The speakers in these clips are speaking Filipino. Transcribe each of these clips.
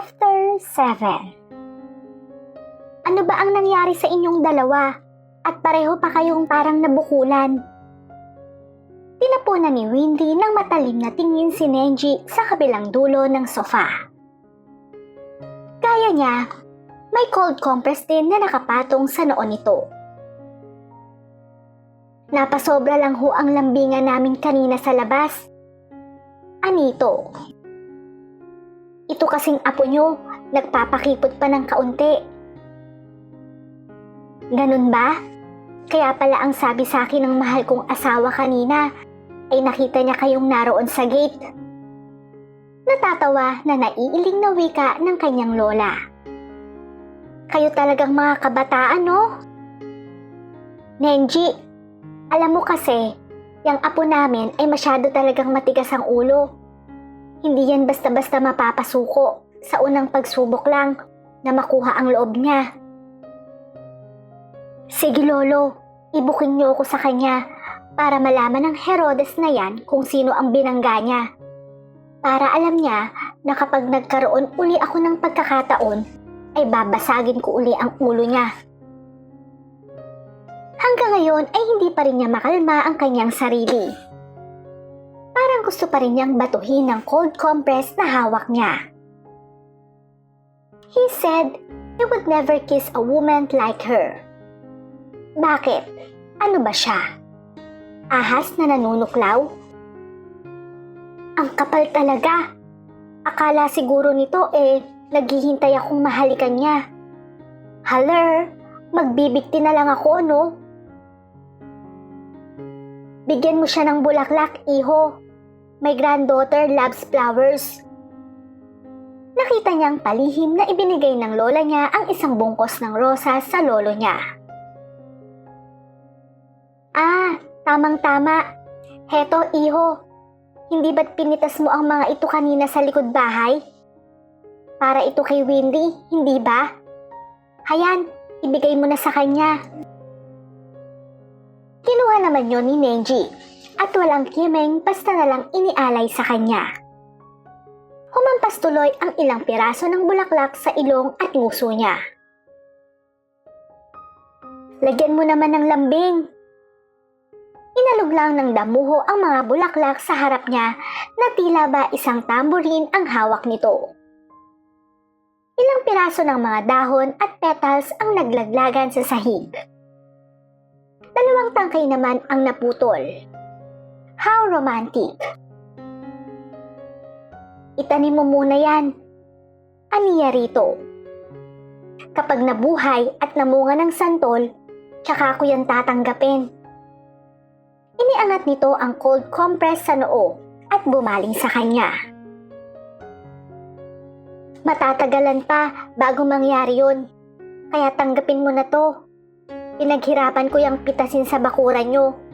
Chapter 7 Ano ba ang nangyari sa inyong dalawa? At pareho pa kayong parang nabukulan. Tinapunan ni Windy ng matalim na tingin si Nenji sa kabilang dulo ng sofa. Kaya niya, may cold compress din na nakapatong sa noo nito. Napasobra lang ho ang lambingan namin kanina sa labas. Anito? Ito kasing apo nyo, nagpapakipot pa ng kaunti. Ganun ba? Kaya pala ang sabi sa akin ng mahal kong asawa kanina ay nakita niya kayong naroon sa gate. Natatawa na naiiling na wika ng kanyang lola. Kayo talagang mga kabataan, no? Nenji, alam mo kasi, yung apo namin ay masyado talagang matigas ang ulo. Hindi yan basta-basta mapapasuko sa unang pagsubok lang na makuha ang loob niya. Sige lolo, ibuking niyo ako sa kanya para malaman ng Herodes na yan kung sino ang binangga niya. Para alam niya na kapag nagkaroon uli ako ng pagkakataon, ay babasagin ko uli ang ulo niya. Hanggang ngayon ay hindi pa rin niya makalma ang kanyang sarili. Gusto pa rin niyang batuhin ng cold compress na hawak niya. He said he would never kiss a woman like her. Bakit? Ano ba siya? Ahas na nanunuklaw? Ang kapal talaga. Akala siguro nito eh, naghihintay akong mahalikan niya. Haler, magbibigti na lang ako, no? Bigyan mo siya ng bulaklak, iho. My granddaughter loves flowers. Nakita niyang palihim na ibinigay ng lola niya ang isang bungkos ng rosas sa lolo niya. Ah, tamang-tama. Heto, iho. Hindi ba't pinitas mo ang mga ito kanina sa likod bahay? Para ito kay Windy, hindi ba? Hayan, ibigay mo na sa kanya. Kinuha naman yon ni Nenji at walang kimeng basta na lang inialay sa kanya. Humampas tuloy ang ilang piraso ng bulaklak sa ilong at nguso niya. Lagyan mo naman ng lambing. Inalog lang ng damuho ang mga bulaklak sa harap niya na tila ba isang tamborin ang hawak nito. Ilang piraso ng mga dahon at petals ang naglaglagan sa sahig. Dalawang tangkay naman ang naputol. How romantic! Itanim mo muna yan. Aniya rito. Kapag nabuhay at namunga ng santol, tsaka ko yan tatanggapin. Iniangat nito ang cold compress sa noo at bumaling sa kanya. Matatagalan pa bago mangyari yun. Kaya tanggapin mo na to. Pinaghirapan ko yung pitasin sa bakuran nyo.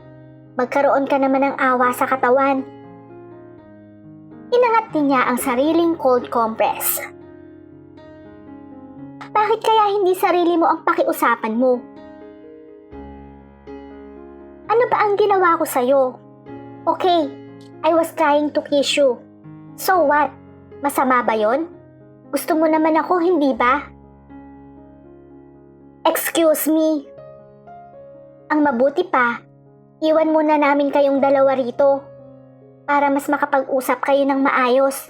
Magkaroon ka naman ng awa sa katawan. Inangat din niya ang sariling cold compress. Bakit kaya hindi sarili mo ang pakiusapan mo? Ano ba ang ginawa ko sa'yo? Okay, I was trying to kiss you. So what? Masama ba yon? Gusto mo naman ako, hindi ba? Excuse me. Ang mabuti pa, iwan muna namin kayong dalawa rito para mas makapag-usap kayo ng maayos.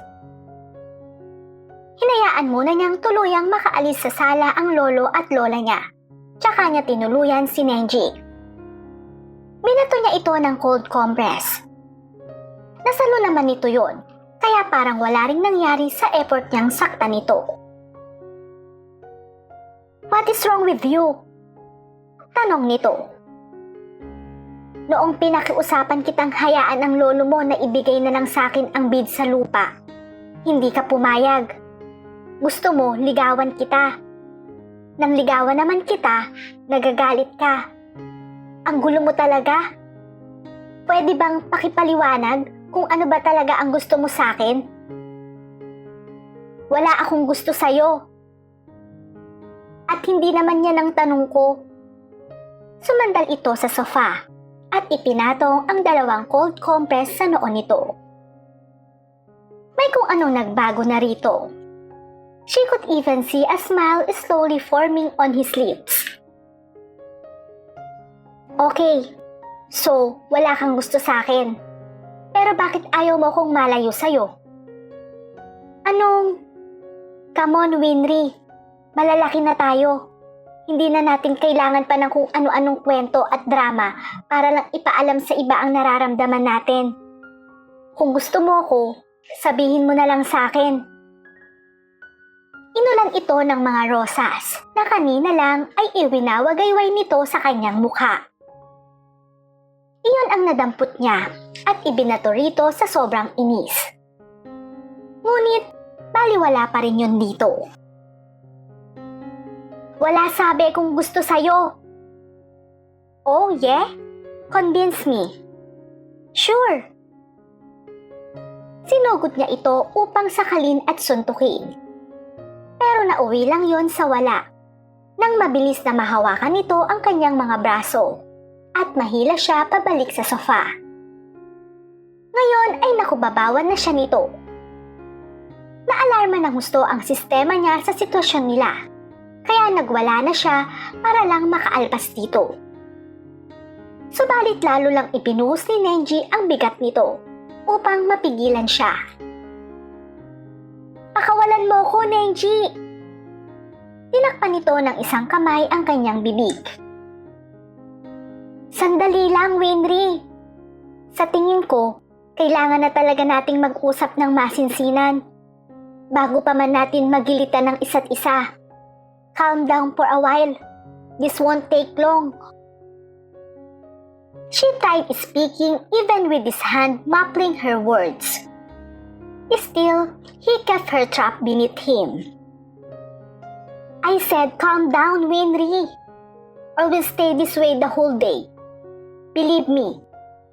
Hinayaan muna niyang tuluyang makaalis sa sala ang lolo at lola niya. Tsaka niya tinuluyan si Nenji. Binato niya ito ng cold compress. Nasalo naman nito yon, kaya parang wala ring nangyari sa effort niyang saktan nito. What is wrong with you? Tanong nito. Noong pinakiusapan kitang hayaan ang lolo mo na ibigay na lang sa akin ang bid sa lupa, hindi ka pumayag. Gusto mo, ligawan kita. Nang ligawan naman kita, nagagalit ka. Ang gulo mo talaga. Pwede bang pakipaliwanag kung ano ba talaga ang gusto mo sa akin? Wala akong gusto sa'yo. At hindi naman yan ang tanong ko. Sumandal ito sa sofa at ipinatong ang dalawang cold compress sa noo nito. May kung anong nagbago na rito. She could even see a smile slowly forming on his lips. Okay, so wala kang gusto sa akin. Pero bakit ayaw mo kong malayo sa'yo? Anong... Come on, Winry. Malalaki na tayo. Hindi na natin kailangan pa ng kung ano-anong kwento at drama para lang ipaalam sa iba ang nararamdaman natin. Kung gusto mo ko, sabihin mo na lang sa akin. Inulan ito ng mga rosas na kanina lang ay iwinawagayway nito sa kanyang mukha. Iyon ang nadampot niya at ibinato rito sa sobrang inis. Ngunit, baliwala pa rin yun dito. Wala sabi kung gusto sa'yo. Oh, yeah? Convince me. Sure. Sinugot niya ito upang sakalin at suntukin. Pero nauwi lang yon sa wala. Nang mabilis na mahawakan nito ang kanyang mga braso at mahila siya pabalik sa sofa. Ngayon ay nakubabawan na siya nito. Naalarma ng gusto ang sistema niya sa sitwasyon nila kaya nagwala na siya para lang makaalpas dito. Subalit lalo lang ipinuhos ni Nenji ang bigat nito upang mapigilan siya. Pakawalan mo ko, Nenji! Tinakpan nito ng isang kamay ang kanyang bibig. Sandali lang, Winry. Sa tingin ko, kailangan na talaga nating mag-usap ng masinsinan bago pa man natin magilitan ng isa't isa. Calm down for a while. This won't take long. She tried speaking even with his hand muffling her words. Still, he kept her trapped beneath him. I said calm down, Winry. Or we'll stay this way the whole day. Believe me,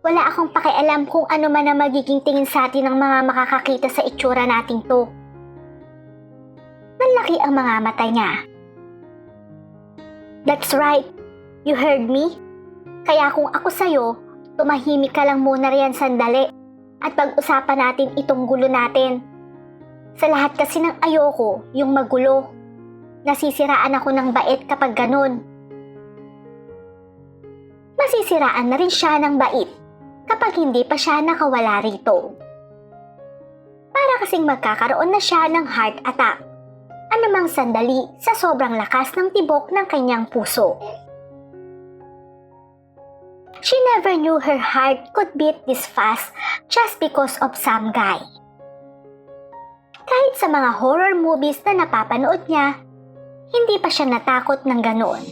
wala akong pakialam kung ano man ang magiging tingin sa atin ng mga makakakita sa itsura nating to. Nanlaki ang mga mata niya. That's right. You heard me? Kaya kung ako sa'yo, tumahimik ka lang muna riyan sandali at pag-usapan natin itong gulo natin. Sa lahat kasi ng ayoko, yung magulo. Nasisiraan ako ng bait kapag ganun. Masisiraan na rin siya ng bait kapag hindi pa siya nakawala rito. Para kasing magkakaroon na siya ng heart attack anumang sandali sa sobrang lakas ng tibok ng kanyang puso. She never knew her heart could beat this fast just because of some guy. Kahit sa mga horror movies na napapanood niya, hindi pa siya natakot ng ganoon.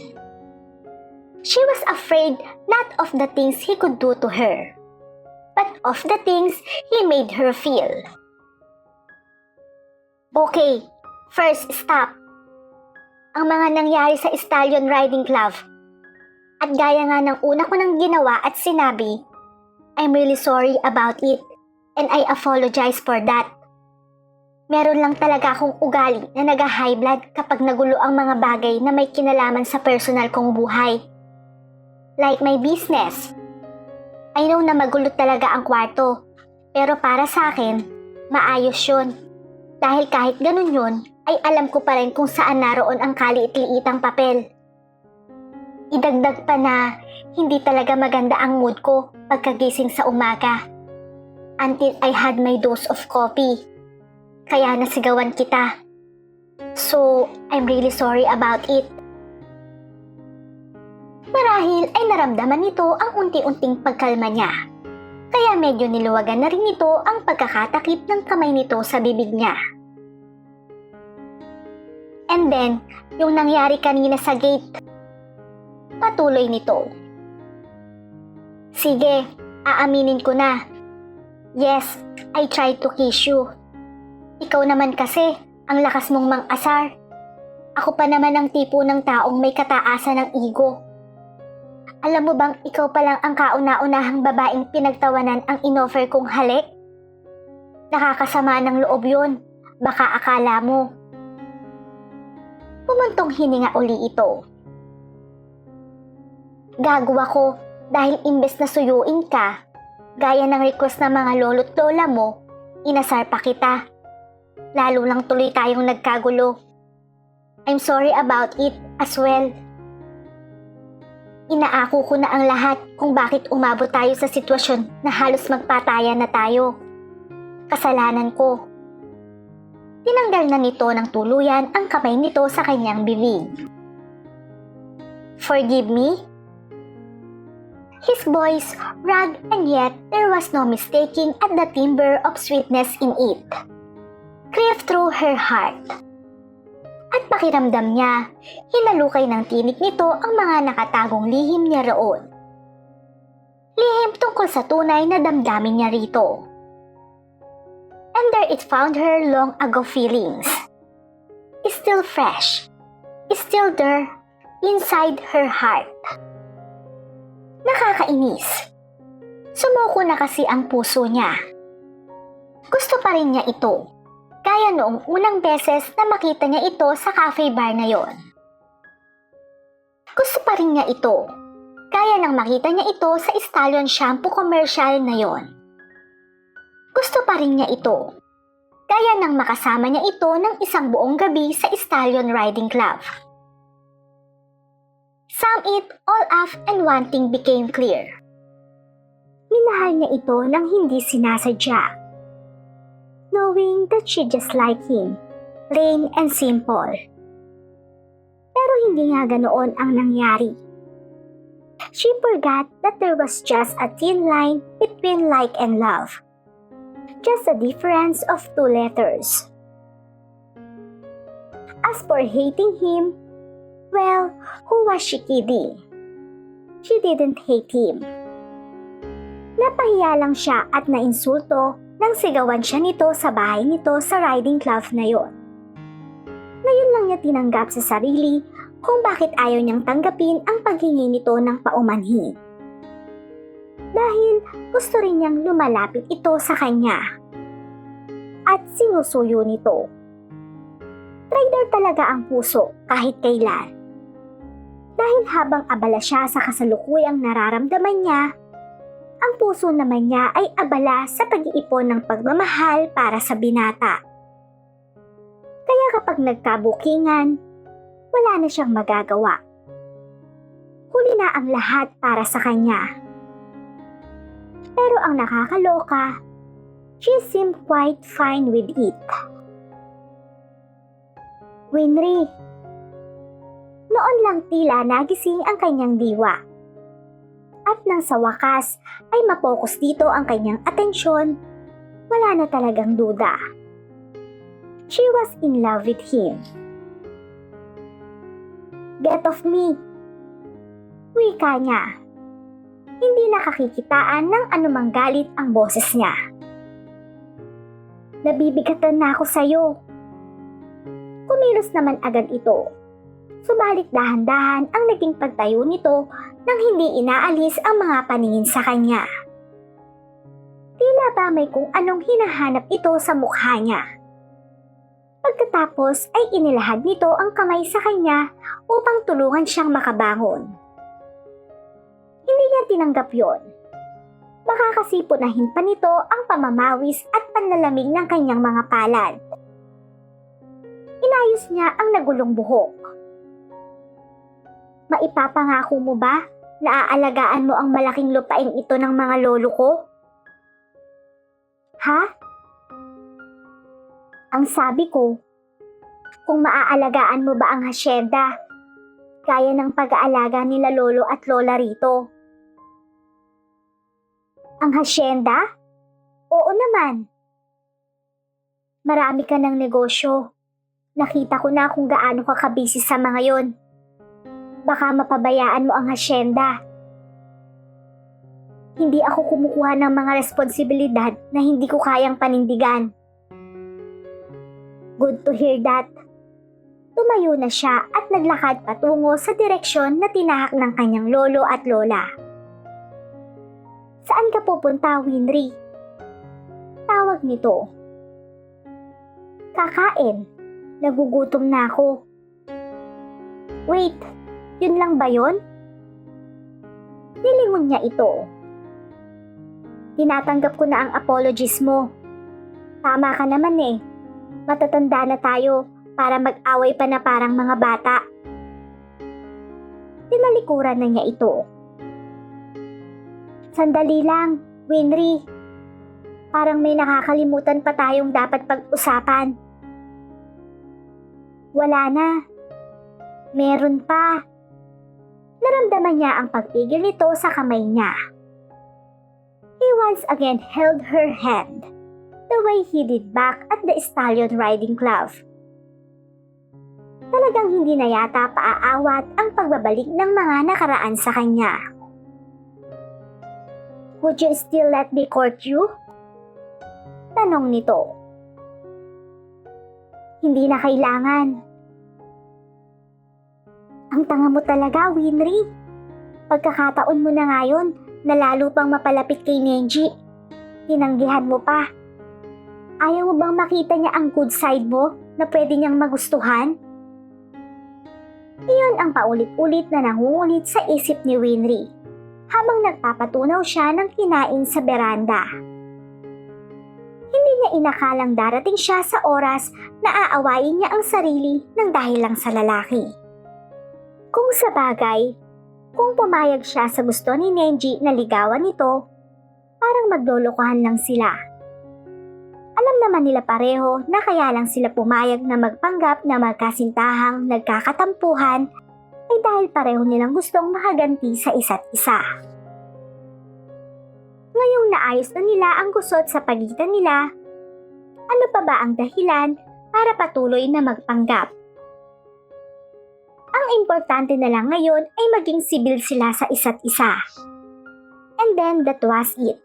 She was afraid not of the things he could do to her, but of the things he made her feel. Okay, First stop. Ang mga nangyari sa Stallion Riding Club. At gaya nga ng una ko nang ginawa at sinabi, I'm really sorry about it and I apologize for that. Meron lang talaga akong ugali na naga-high blood kapag nagulo ang mga bagay na may kinalaman sa personal kong buhay. Like my business. I know na magulo talaga ang kwarto, pero para sa akin, maayos yun. Dahil kahit ganun yun, ay alam ko pa rin kung saan naroon ang kaliit-liitang papel. Idagdag pa na hindi talaga maganda ang mood ko pagkagising sa umaga. Until I had my dose of coffee. Kaya nasigawan kita. So, I'm really sorry about it. Marahil ay naramdaman nito ang unti-unting pagkalma niya. Kaya medyo niluwagan na rin nito ang pagkakatakip ng kamay nito sa bibig niya. And then, yung nangyari kanina sa gate. Patuloy nito. Sige, aaminin ko na. Yes, I tried to kiss you. Ikaw naman kasi, ang lakas mong mang-asar. Ako pa naman ang tipo ng taong may kataasan ng ego. Alam mo bang ikaw pa lang ang kauna-unahang babaeng pinagtawanan ang inoffer kong halik? Nakakasama ng loob yun. Baka akala mo, Pumuntong hininga uli ito. Gagawa ko dahil imbes na suyuin ka, gaya ng request ng mga lolo't lola mo, inasar pa kita. Lalo lang tuloy tayong nagkagulo. I'm sorry about it as well. Inaako ko na ang lahat kung bakit umabot tayo sa sitwasyon na halos magpatayan na tayo. Kasalanan ko. Tinanggal na nito ng tuluyan ang kamay nito sa kanyang bibig. Forgive me? His voice rugged and yet there was no mistaking at the timbre of sweetness in it. Crept through her heart. At pakiramdam niya, hinalukay ng tinik nito ang mga nakatagong lihim niya roon. Lihim tungkol sa tunay na damdamin niya rito. And there it found her long ago feelings. Still fresh. Still there inside her heart. Nakakainis. Sumuko na kasi ang puso niya. Gusto pa rin niya ito. Kaya noong unang beses na makita niya ito sa cafe bar na yon. Gusto pa rin niya ito. Kaya nang makita niya ito sa Stallion Shampoo commercial na yon. Gusto pa rin niya ito. Kaya nang makasama niya ito ng isang buong gabi sa Stallion Riding Club. Sum it all up and one thing became clear. Minahal niya ito nang hindi sinasadya. Knowing that she just like him, plain and simple. Pero hindi nga ganoon ang nangyari. She forgot that there was just a thin line between like and love. Just a difference of two letters. As for hating him, well, who was she kidding? She didn't hate him. Napahiya lang siya at nainsulto nang sigawan siya nito sa bahay nito sa riding club na yon. Ngayon lang niya tinanggap sa sarili kung bakit ayaw niyang tanggapin ang paghingi nito ng paumanhin. Dahil gusto rin niyang lumalapit ito sa kanya. At sinusuyo nito. Trader talaga ang puso kahit kailan. Dahil habang abala siya sa kasalukuyang nararamdaman niya, ang puso naman niya ay abala sa pag-iipon ng pagmamahal para sa binata. Kaya kapag nagkabukingan, wala na siyang magagawa. Huli na ang lahat para sa kanya. Pero ang nakakaloka, she seemed quite fine with it. Winry, noon lang tila nagising ang kanyang diwa at nang sa wakas ay mapokus dito ang kanyang atensyon, wala na talagang duda. She was in love with him. Get off me! Wika niya. Hindi nakakikitaan ng anumang galit ang boses niya. Nabibigatan na ako sa'yo. Kumilos naman agad ito. Subalit dahan-dahan ang naging pagtayo nito nang hindi inaalis ang mga paningin sa kanya. Tila ba may kung anong hinahanap ito sa mukha niya. Pagkatapos ay inilahad nito ang kamay sa kanya upang tulungan siyang makabangon. Niya tinanggap yon. Baka pa nito ang pamamawis at panlalamig ng kanyang mga palad. Inayos niya ang nagulong buhok. Maipapangako mo ba na aalagaan mo ang malaking lupain ito ng mga lolo ko? Ha? Ang sabi ko, kung maaalagaan mo ba ang hasyenda, kaya ng pag-aalaga nila lolo at lola rito. Ang hasyenda? Oo naman. Marami ka ng negosyo. Nakita ko na kung gaano ka kabisi sa mga yon. Baka mapabayaan mo ang hasyenda. Hindi ako kumukuha ng mga responsibilidad na hindi ko kayang panindigan. Good to hear that. Tumayo na siya at naglakad patungo sa direksyon na tinahak ng kanyang lolo at lola. Saan ka pupunta, Winry? Tawag nito. Kakain. Nagugutom na ako. Wait, yun lang ba yun? Nilingon niya ito. Tinatanggap ko na ang apologies mo. Tama ka naman eh. Matatanda na tayo para mag-away pa na parang mga bata. Tinalikuran na niya ito. Sandali lang, Winry. Parang may nakakalimutan pa tayong dapat pag-usapan. Wala na. Meron pa. Naramdaman niya ang pagpigil nito sa kamay niya. He once again held her hand, the way he did back at the stallion riding club. Talagang hindi na yata paaawat ang pagbabalik ng mga nakaraan sa kanya. Would you still let me court you? Tanong nito. Hindi na kailangan. Ang tanga mo talaga, Winry. Pagkakataon mo na ngayon na lalo pang mapalapit kay Nenji. Tinanggihan mo pa. Ayaw mo bang makita niya ang good side mo na pwede niyang magustuhan? Iyon ang paulit-ulit na nangungulit sa isip ni Winry habang nagpapatunaw siya ng kinain sa beranda. Hindi niya inakalang darating siya sa oras na aawayin niya ang sarili ng dahil lang sa lalaki. Kung sa bagay, kung pumayag siya sa gusto ni Nenji na ligawan nito, parang maglolokohan lang sila. Alam naman nila pareho na kaya lang sila pumayag na magpanggap na magkasintahang nagkakatampuhan ay dahil pareho nilang gustong makaganti sa isa't isa. Ngayong naayos na nila ang gusot sa pagitan nila, ano pa ba ang dahilan para patuloy na magpanggap? Ang importante na lang ngayon ay maging sibil sila sa isa't isa. And then that was it.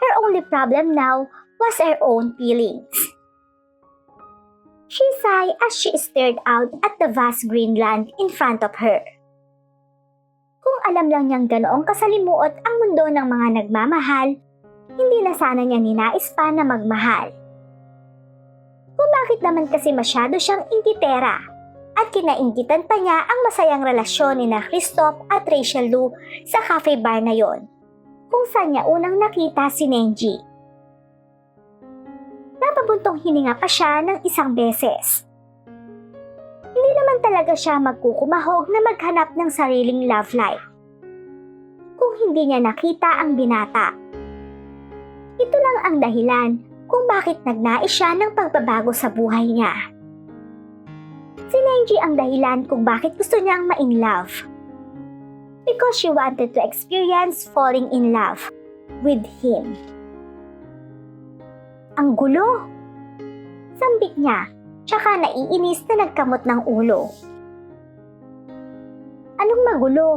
Her only problem now was her own feelings. She sighed as she stared out at the vast green land in front of her. Kung alam lang niyang ganoong kasalimuot ang mundo ng mga nagmamahal, hindi na sana niya ninais pa na magmahal. Kung bakit naman kasi masyado siyang ingitera at kinaingitan pa niya ang masayang relasyon ni na Christoph at Rachel Lou sa cafe bar na yon, kung saan niya unang nakita si Nenji. Napabuntong hininga pa siya ng isang beses. Hindi naman talaga siya magkukumahog na maghanap ng sariling love life. Kung hindi niya nakita ang binata. Ito lang ang dahilan kung bakit nagnais siya ng pagbabago sa buhay niya. Si Nenji ang dahilan kung bakit gusto niyang ma-in love. Because she wanted to experience falling in love with him. Ang gulo! Sambit niya, tsaka naiinis na nagkamot ng ulo. Anong magulo?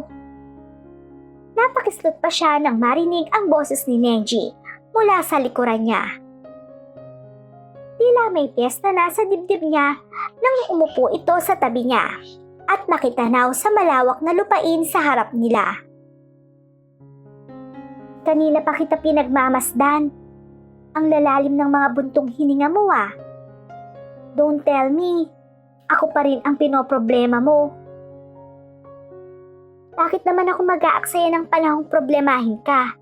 Napakislot pa siya nang marinig ang boses ni Nenji mula sa likuran niya. Tila may piyesta na sa dibdib niya nang umupo ito sa tabi niya at makitanaw sa malawak na lupain sa harap nila. Kanina pa kita pinagmamasdan. Ang lalalim ng mga buntong hininga mo ah. Don't tell me, ako pa rin ang pinoproblema mo. Bakit naman ako mag-aaksaya ng panahong problemahin ka?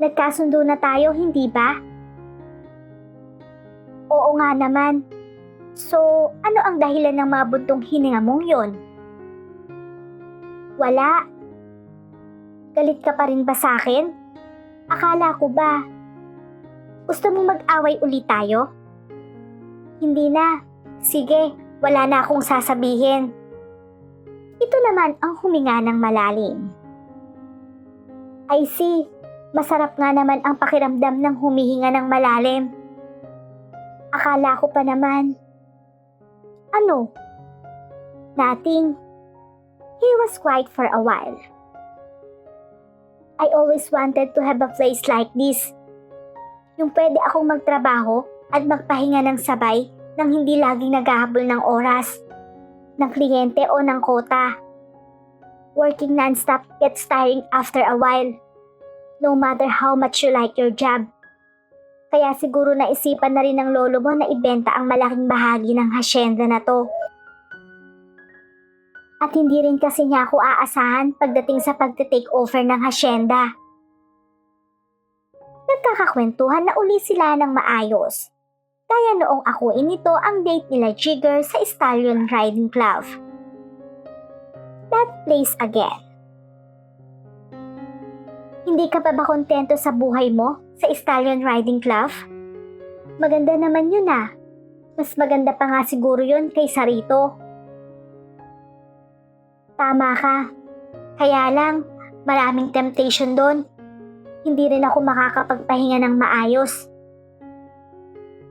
Nagkasundo na tayo, hindi ba? Oo nga naman. So, ano ang dahilan ng mga buntong hininga mong yon? Wala. Galit ka pa rin ba sa akin? Akala ko ba? Gusto mong mag-away ulit tayo? Hindi na. Sige, wala na akong sasabihin. Ito naman ang huminga ng malalim. I see. Masarap nga naman ang pakiramdam ng humihinga ng malalim. Akala ko pa naman. Ano? Nothing. He was quiet for a while. I always wanted to have a place like this. Yung pwede akong magtrabaho at magpahinga ng sabay nang hindi laging naghahabol ng oras, ng kliyente o ng kota. Working non-stop gets tiring after a while, no matter how much you like your job. Kaya siguro naisipan na rin ng lolo mo na ibenta ang malaking bahagi ng hasyenda na to. At hindi rin kasi niya ako aasahan pagdating sa pagte-take over ng hasyenda. Nagkakakwentuhan na uli sila ng maayos. Kaya noong ako inito ang date nila Jigger sa Stallion Riding Club. That place again. Hindi ka pa ba kontento sa buhay mo sa Stallion Riding Club? Maganda naman yun ah. Mas maganda pa nga siguro yun kaysa rito. Tama ka. Kaya lang, maraming temptation doon. Hindi rin ako makakapagpahinga ng maayos.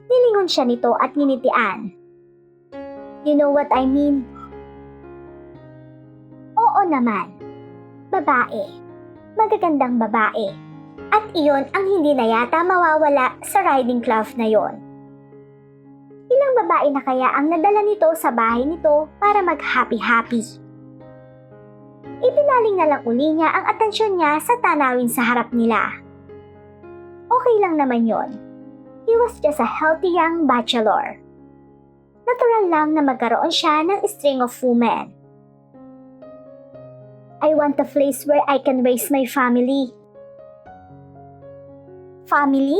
Nilingon siya nito at ninitian. You know what I mean? Oo naman. Babae. Magagandang babae. At iyon ang hindi na yata mawawala sa riding club na yon. Ilang babae na kaya ang nadala nito sa bahay nito para mag-happy-happy. Ipinaling na lang uli niya ang atensyon niya sa tanawin sa harap nila. Okay lang naman yon. He was just a healthy young bachelor. Natural lang na magkaroon siya ng string of women. I want a place where I can raise my family. Family?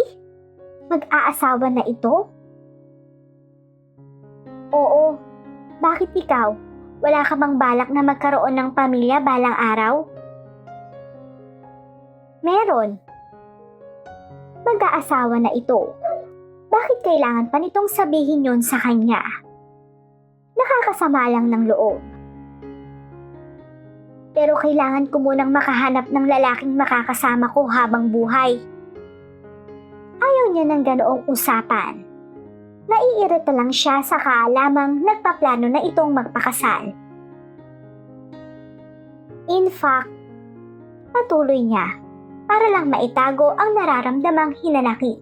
Mag-aasawa na ito? Oo. Bakit ikaw? Wala ka bang balak na magkaroon ng pamilya balang araw? Meron. Mag-aasawa na ito. Bakit kailangan pa nitong sabihin yon sa kanya? Nakakasama lang ng loob. Pero kailangan ko munang makahanap ng lalaking makakasama ko habang buhay. Ayaw niya ng ganoong usapan. Naiirita lang siya sa lamang nagpaplano na itong magpakasal. In fact, patuloy niya para lang maitago ang nararamdamang hinanakit.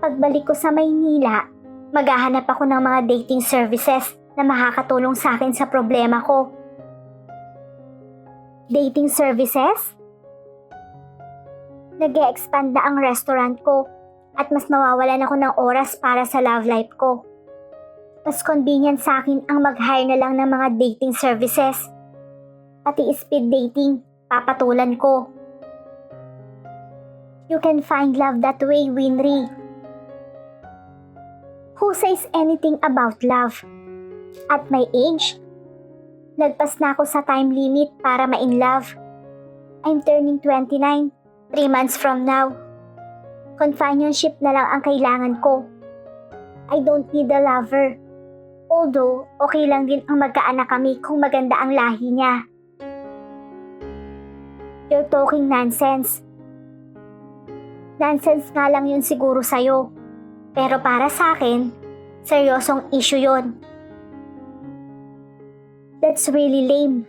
Pagbalik ko sa Maynila, maghahanap ako ng mga dating services na makakatulong sa akin sa problema ko. Dating services? nag expand na ang restaurant ko at mas mawawalan ako ng oras para sa love life ko. Mas convenient sa akin ang mag-hire na lang ng mga dating services. Pati speed dating, papatulan ko. You can find love that way, Winry. Who says anything about love? At my age, lagpas na ako sa time limit para ma-in love. I'm turning 29 Three months from now, companionship na lang ang kailangan ko. I don't need a lover. Although, okay lang din ang magkaanak kami kung maganda ang lahi niya. You're talking nonsense. Nonsense nga lang yun siguro sa'yo. Pero para sa akin, seryosong issue yon. That's really lame.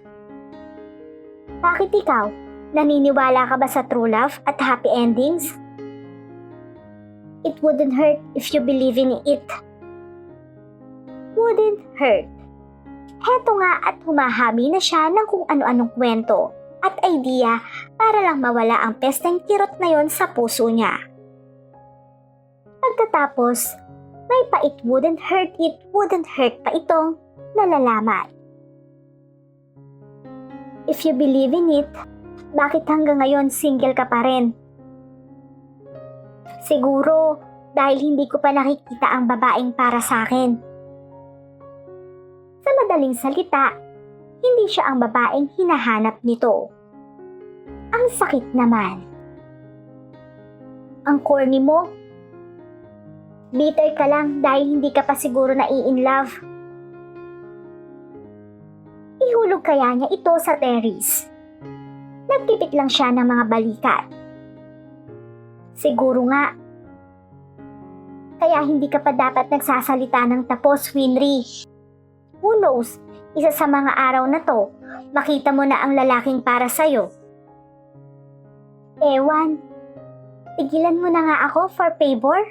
Bakit ikaw? Naniniwala ka ba sa true love at happy endings? It wouldn't hurt if you believe in it. Wouldn't hurt. Heto nga at humahabi na siya ng kung ano-anong kwento at idea para lang mawala ang pesteng kirot na yon sa puso niya. Pagkatapos, may pa it wouldn't hurt it wouldn't hurt pa itong nalalaman. If you believe in it, bakit hanggang ngayon single ka pa rin? Siguro dahil hindi ko pa nakikita ang babaeng para sa akin. Sa madaling salita, hindi siya ang babaeng hinahanap nito. Ang sakit naman. Ang corny mo. Bitter ka lang dahil hindi ka pa siguro na in love. Ihulog kaya niya ito sa terrace nagpipit lang siya ng mga balikat. Siguro nga. Kaya hindi ka pa dapat nagsasalita ng tapos, Winry. Who knows, isa sa mga araw na to, makita mo na ang lalaking para sa'yo. Ewan, tigilan mo na nga ako for favor?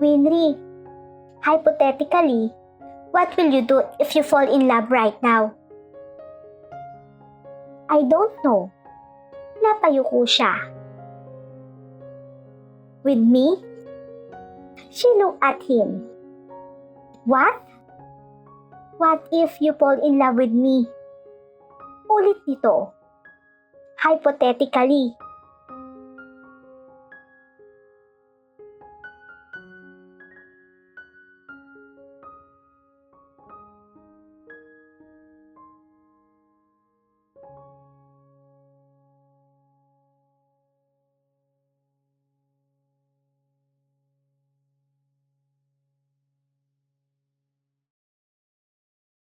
Winry, hypothetically, what will you do if you fall in love right now? I don't know. Napayuko siya. With me? She looked at him. What? What if you fall in love with me? Ulit nito. Hypothetically,